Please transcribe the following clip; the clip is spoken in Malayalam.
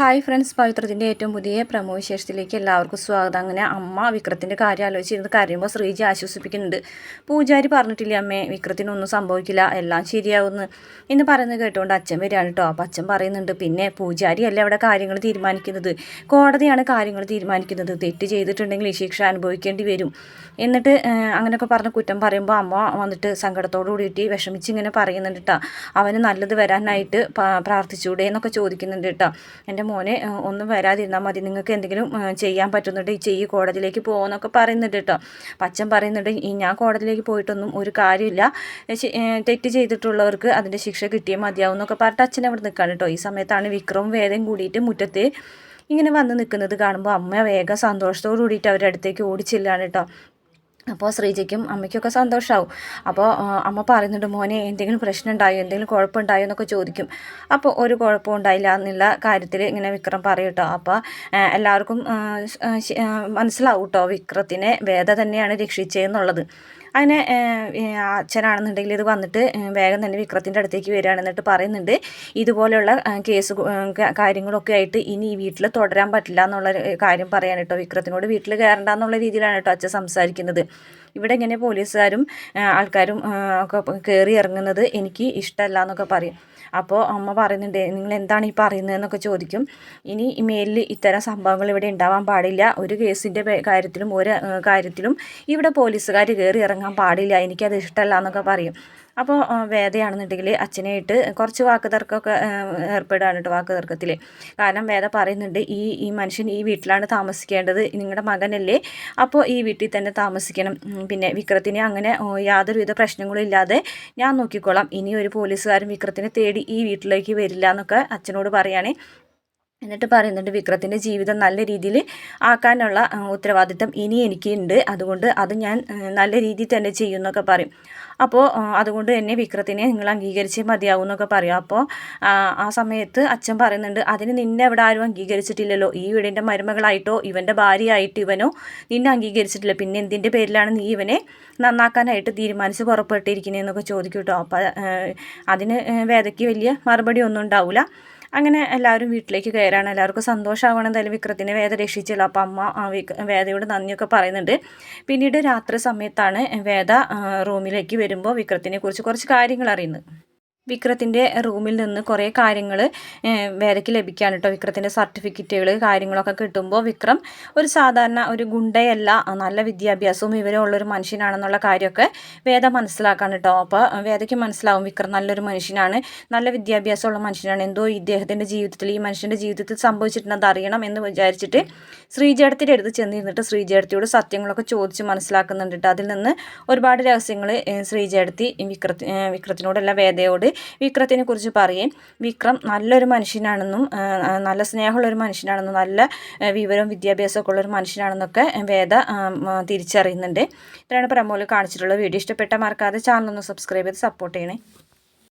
ഹായ് ഫ്രണ്ട്സ് പവിത്രത്തിന്റെ ഏറ്റവും പുതിയ പ്രമോ വിശേഷത്തിലേക്ക് എല്ലാവർക്കും സ്വാഗതം. അങ്ങനെ അമ്മ വിക്രത്തിന്റെ കാര്യം ആലോചിച്ചിരുന്ന് കരയുമ്പോൾ ശ്രീജി ആശ്വസിപ്പിക്കുന്നുണ്ട്. പൂജാരി പറഞ്ഞിട്ടില്ല അമ്മേ വിക്രത്തിനൊന്നും സംഭവിക്കില്ല എല്ലാം ശരിയാവുമെന്ന് എന്ന് പറയുന്നത് കേട്ടുകൊണ്ട് അച്ഛൻ വരികയാണ് കേട്ടോ അപ്പോൾ അച്ഛൻ പറയുന്നുണ്ട് പിന്നെ പൂജാരി അല്ല അവിടെ കാര്യങ്ങൾ തീരുമാനിക്കുന്നത്? കോടതിയാണ് കാര്യങ്ങൾ തീരുമാനിക്കുന്നത്. തെറ്റ് ചെയ്തിട്ടുണ്ടെങ്കിൽ ശിക്ഷ അനുഭവിക്കേണ്ടി വരും. എന്നിട്ട് അങ്ങനെയൊക്കെ പറഞ്ഞ് കുറ്റം പറയുമ്പോൾ അമ്മ വന്നിട്ട് സങ്കടത്തോടു കൂടിയിട്ട് വിഷമിച്ച് ഇങ്ങനെ പറയുന്നുണ്ട് കേട്ടോ അവന് നല്ലത് വരാനായിട്ട് പ്രാർത്ഥിച്ചൂടെ എന്നൊക്കെ ചോദിക്കുന്നുണ്ട് കേട്ടോ എന്റെ മോനെ ഒന്നും വരാതിരുന്നാൽ മതി. നിങ്ങൾക്ക് എന്തെങ്കിലും ചെയ്യാൻ പറ്റുന്നുണ്ട്. ഈ ചെയ്യ് കോടതിയിലേക്ക് പോകുമെന്നൊക്കെ പറയുന്നുണ്ട് കേട്ടോ. പച്ചൻ പറയുന്നുണ്ട് ഞാൻ കോടതിയിലേക്ക് പോയിട്ടൊന്നും ഒരു കാര്യമില്ല. തെറ്റ് ചെയ്തിട്ടുള്ളവർക്ക് അതിന്റെ ശിക്ഷ കിട്ടിയേ മതിയാവും എന്നൊക്കെ പറഞ്ഞിട്ട് അച്ഛൻ അവിടെ നിൽക്കുകയാണ് കേട്ടോ. ഈ സമയത്താണ് വിക്രവും വേദം കൂടിയിട്ട് മുറ്റത്ത് ഇങ്ങനെ വന്ന് നിൽക്കുന്നത് കാണുമ്പോൾ അമ്മ വേഗം സന്തോഷത്തോടു കൂടിയിട്ട് അവരുടെ അടുത്തേക്ക് ഓടിച്ചില്ലാണ് കേട്ടോ. അപ്പോൾ ശ്രീജയ്ക്കും അമ്മയ്ക്കൊക്കെ സന്തോഷമാവും അപ്പോൾ അമ്മ പറയുന്നുണ്ട് മോനെ എന്തെങ്കിലും പ്രശ്നം ഉണ്ടായോ എന്തെങ്കിലും കുഴപ്പമുണ്ടായോ? എന്നൊക്കെ ചോദിക്കും. അപ്പോൾ ഒരു കുഴപ്പം ഉണ്ടായില്ല എന്നുള്ള കാര്യത്തിൽ ഇങ്ങനെ വിക്രം പറയും കേട്ടോ. അപ്പോൾ എല്ലാവർക്കും മനസ്സിലാവും കേട്ടോ വിക്രത്തിനെ വേദ തന്നെയാണ് രക്ഷിച്ചതെന്നുള്ളത് അങ്ങനെ അച്ഛനാണെന്നുണ്ടെങ്കിൽ ഇത് വന്നിട്ട് വേഗം തന്നെ വിക്രത്തിന്റെ അടുത്തേക്ക് വരികയാണ് എന്നിട്ട് പറയുന്നുണ്ട് ഇതുപോലെയുള്ള കേസ് കാര്യങ്ങളൊക്കെ ആയിട്ട് ഇനി ഈ വീട്ടിൽ തുടരാൻ പറ്റില്ല എന്നുള്ള കാര്യം പറയാൻ കേട്ടോ. വിക്രത്തിനോട് വീട്ടിൽ കയറണ്ട എന്നുള്ള രീതിയിലാണ് കേട്ടോ അച്ഛൻ സംസാരിക്കുന്നത്. ഇവിടെ ഇങ്ങനെ പോലീസുകാരും ആൾക്കാരും ഒക്കെ കയറി ഇറങ്ങുന്നത് എനിക്ക് ഇഷ്ടമല്ല എന്നൊക്കെ പറയും. അപ്പോൾ അമ്മ പറയുന്നുണ്ട് നിങ്ങൾ എന്താണ് ഈ പറയുന്നതെന്നൊക്കെ ചോദിക്കും. ഇനി മേലിൽ ഇത്തരം സംഭവങ്ങൾ ഇവിടെ ഉണ്ടാവാൻ പാടില്ല. ഒരു കേസിന്റെ കാര്യത്തിലും ഒരു കാര്യത്തിലും ഇവിടെ പോലീസുകാർ കയറി ഇറങ്ങാൻ പാടില്ല. എനിക്കത് ഇഷ്ടമല്ല എന്നൊക്കെ പറയും. അപ്പോൾ വേദയാണെന്നുണ്ടെങ്കിൽ അച്ഛനായിട്ട് കുറച്ച് വാക്ക് തർക്കമൊക്കെ ഏർപ്പെടുകയാണ് കേട്ടോ വാക്ക് തർക്കത്തിൽ കാരണം വേദ പറയുന്നുണ്ട് ഈ ഈ മനുഷ്യൻ ഈ വീട്ടിലാണ് താമസിക്കേണ്ടത് നിങ്ങളുടെ മകനല്ലേ അപ്പോൾ ഈ വീട്ടിൽ തന്നെ താമസിക്കണം. പിന്നെ വിക്രത്തിനെ അങ്ങനെ യാതൊരുവിധ പ്രശ്നങ്ങളും ഇല്ലാതെ ഞാൻ നോക്കിക്കോളാം. ഇനി ഒരു പോലീസുകാരൻ വിക്രത്തിനെ തേടി ഈ വീട്ടിലേക്ക് വരില്ല എന്നൊക്കെ അച്ഛനോട് പറയുകയാണ് എന്നിട്ട് പറയുന്നുണ്ട് വിക്രത്തിന്റെ ജീവിതം നല്ല രീതിയിൽ ആക്കാനുള്ള ഉത്തരവാദിത്തം ഇനി എനിക്കുണ്ട്. അതുകൊണ്ട് അത് ഞാൻ നല്ല രീതിയിൽ തന്നെ ചെയ്യുമെന്നൊക്കെ പറയും. അപ്പോൾ അതുകൊണ്ട് തന്നെ വിക്രത്തിനെ നിങ്ങൾ അംഗീകരിച്ചേ മതിയാവും എന്നൊക്കെ പറയും. അപ്പോൾ ആ സമയത്ത് അച്ഛൻ പറയുന്നുണ്ട് അതിന് നിന്നെ അവിടെ ആരും അംഗീകരിച്ചിട്ടില്ലല്ലോ. ഈ വീടിന്റെ മരുമകളായിട്ടോ ഇവന്റെ ഭാര്യയായിട്ട് ഇവനോ നിന്നെ അംഗീകരിച്ചിട്ടില്ല. പിന്നെ എന്തിന്റെ പേരിലാണ് നീ ഇവനെ നന്നാക്കാനായിട്ട് തീരുമാനിച്ച് പുറപ്പെട്ടിരിക്കുന്നതെന്നൊക്കെ ചോദിക്കും കേട്ടോ. അപ്പോൾ അതിന് വേദയ്ക്ക് വലിയ മറുപടി ഒന്നും ഉണ്ടാവില്ല അങ്ങനെ എല്ലാവരും വീട്ടിലേക്ക് കയറാണ്. എല്ലാവർക്കും സന്തോഷമാവണം. എന്തായാലും വിക്രത്തിനെ വേദ രക്ഷിച്ചല്ലോ അപ്പം അമ്മ വേദയോട് നന്ദിയൊക്കെ പറയുന്നുണ്ട്. പിന്നീട് രാത്രി സമയത്താണ് വേദ റൂമിലേക്ക് വരുമ്പോൾ വിക്രത്തിനെ കുറിച്ച് കുറച്ച് കാര്യങ്ങൾ അറിയുന്നത്. വിക്രത്തിന്റെ റൂമിൽ നിന്ന് കുറേ കാര്യങ്ങൾ വേദയ്ക്ക് ലഭിക്കാൻ കേട്ടോ വിക്രത്തിന്റെ സർട്ടിഫിക്കറ്റുകൾ കാര്യങ്ങളൊക്കെ കിട്ടുമ്പോൾ വിക്രം ഒരു സാധാരണ ഒരു ഗുണ്ടയല്ല നല്ല വിദ്യാഭ്യാസവും വിവരമുള്ളൊരു മനുഷ്യനാണെന്നുള്ള കാര്യമൊക്കെ വേദ മനസ്സിലാക്കാൻ കേട്ടോ അപ്പോൾ വേദയ്ക്ക് മനസ്സിലാവും വിക്രം നല്ലൊരു മനുഷ്യനാണ് നല്ല വിദ്യാഭ്യാസമുള്ള മനുഷ്യനാണ്. എന്തോ ഇദ്ദേഹത്തിന്റെ ജീവിതത്തിൽ ഈ മനുഷ്യന്റെ ജീവിതത്തിൽ സംഭവിച്ചിട്ടുണ്ടെന്ന് അറിയണം എന്ന് വിചാരിച്ചിട്ട് ശ്രീജേടത്തിന്റെ അടുത്ത് ചെന്നിരുന്നിട്ട് ശ്രീജേടത്തിയോട് സത്യങ്ങളൊക്കെ ചോദിച്ച് മനസ്സിലാക്കുന്നുണ്ട് അതിൽ നിന്ന് ഒരുപാട് രഹസ്യങ്ങൾ ശ്രീജേടത്തി വിക്രത്തി വിക്രത്തിനോടല്ല വേദയോട് വിക്രത്തിനെ കുറിച്ച് പറയും. വിക്രം നല്ലൊരു മനുഷ്യനാണെന്നും നല്ല സ്നേഹമുള്ളൊരു മനുഷ്യനാണെന്നും നല്ല വിവരവും വിദ്യാഭ്യാസമൊക്കെ ഉള്ളൊരു മനുഷ്യനാണെന്നൊക്കെ വേദ തിരിച്ചറിയുന്നുണ്ട്. ഇത്രയാണ് പ്രമോൽ കാണിച്ചിട്ടുള്ള വീഡിയോ. ഇഷ്ടപ്പെട്ട മറക്കാതെ ചാനൽ ഒന്ന് സബ്സ്ക്രൈബ് ചെയ്ത് സപ്പോർട്ട് ചെയ്യണേ.